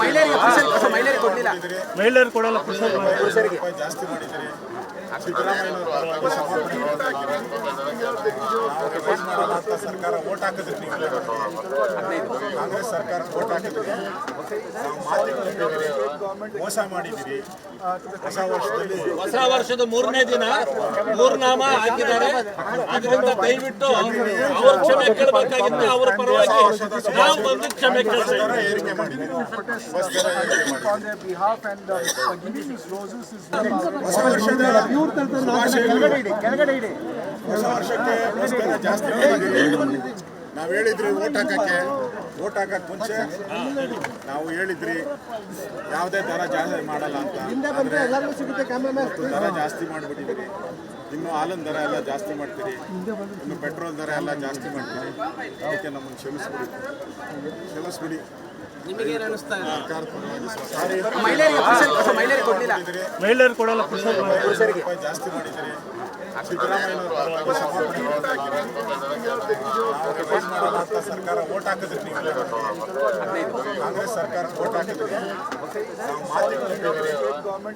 ಮಹಿಳೆಯರಿಗೆ ಕೊಡ್ಲಿಲ್ಲ. ಮಹಿಳೆಯರು ಕೊಡಲ್ಲ ಪುರುಷರು ಪುರುಷರಿಗೆ. ಜಾಸ್ತಿ ಮಾಡಿದ್ದೀರಿ. ಅಂತ ಸರ್ಕಾರ ಓಟ್ ಹಾಕಿದ್ರಿ ನೀವು ಕಾಂಗ್ರೆಸ್ ಸರ್ಕಾರ ಓಟ್ ಹಾಕಿದ್ರಿ ಮೋಸ ಮಾಡಿದ್ದೀರಿ ಹೊಸ ವರ್ಷದಲ್ಲಿ ಹೊಸ ವರ್ಷದ ಮೂರನೇ ದಿನ ಮೂರ್ನಾಮ ಹಾಕಿದ್ದಾರೆ. ಅದರಿಂದ ದಯವಿಟ್ಟು ಅವ್ರ ಕ್ಷಮೆ ಕೇಳಬೇಕಾಗಿತ್ತು ಅವರ ಪರವಾಗಿ ನಾವು ಬಂದು ಕ್ಷಮೆ ಕೇಳ್ತೇವೆ ದರ ಏರಿಕೆ ಮಾಡಿದ್ದೀರಿ ವರ್ಷದ ಹೊಸ ವರ್ಷಕ್ಕೆ ಜಾಸ್ತಿ ನಾವು ಹೇಳಿದ್ರಿ ಓಟ್ ಹಾಕಕ್ಕೆ. ಓಟ್ ಹಾಕಕ್ಕೆ ಮುಂಚೆ ನಾವು ಹೇಳಿದ್ರಿ ಯಾವುದೇ ದರ ಜಾಸ್ತಿ ಮಾಡಲ್ಲ ಅಂತ. ದರ ಜಾಸ್ತಿ ಮಾಡಿಬಿಟ್ಟಿದ್ದೀರಿ. ಇನ್ನು ಹಾಲಿನ ದರ ಎಲ್ಲ ಜಾಸ್ತಿ ಮಾಡ್ತೀರಿ. ಇನ್ನು ಪೆಟ್ರೋಲ್ ದರ ಎಲ್ಲ ಜಾಸ್ತಿ ಮಾಡ್ತೀರಿ. ಅದಕ್ಕೆ ನಮ್ಮನ್ನು ಕ್ಷಮಿಸ್ಬಿಡಿ. ಕ್ಷಮಿಸ್ಬಿಡಿ. ಮಹಿಳೆಯರು ಕೊಡಲ್ಲ ಪುರುಷರಿಗೆ ಜಾಸ್ತಿ ಮಾಡಿದ್ದೀರಿ ಸರ್ಕಾರ ಓಟ್ ಹಾಕಿದ್ರಿ ನೀವು ಕಾಂಗ್ರೆಸ್ ಸರ್ಕಾರ ಓಟ್ ಹಾಕಿದ್ರಿ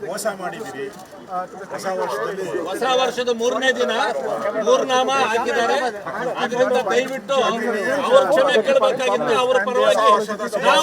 ಮೋಸ ಮಾಡಿದ್ದೀರಿ ಹೊಸ ವರ್ಷದಲ್ಲಿ ಹೊಸ ವರ್ಷದ ಮೂರನೇ ದಿನ ಮೂರ್ನಾಮ ಹಾಕಿದ್ದಾರೆ. ಅದರಿಂದ ದಯವಿಟ್ಟು ಅವ್ರ ಕ್ಷಮೆ ಕೇಳಬೇಕಾಗಿತ್ತು ಅವರ ಪರವಾಗಿ ನಾವು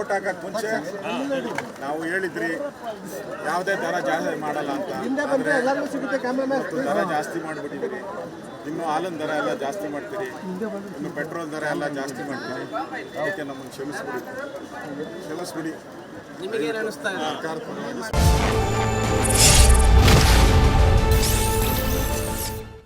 ಓಟ್ ಹಾಕಕ್ಕೆ ಮುಂಚೆ ನಾವು ಹೇಳಿದ್ರಿ ಯಾವುದೇ ದರ ಜಾಸ್ತಿ ಮಾಡಲ್ಲ ಅಂತ. ಆದ್ರೆ ಇವತ್ತು ದರ ಜಾಸ್ತಿ ಮಾಡಿಬಿಟ್ಟಿದ್ದೀರಿ. ಇನ್ನು ಹಾಲಿನ ದರ ಎಲ್ಲ ಜಾಸ್ತಿ ಮಾಡ್ತೀರಿ. ಇನ್ನು ಪೆಟ್ರೋಲ್ ದರ ಎಲ್ಲ ಜಾಸ್ತಿ ಮಾಡ್ತೀರಿ. ಅದಕ್ಕೆ ನಮ್ಮನ್ನು ಕ್ಷಮಿಸ್ಬಿಡಿ. ಕ್ಷಮಿಸ್ಬಿಡಿ. ನಿಮಗೇನು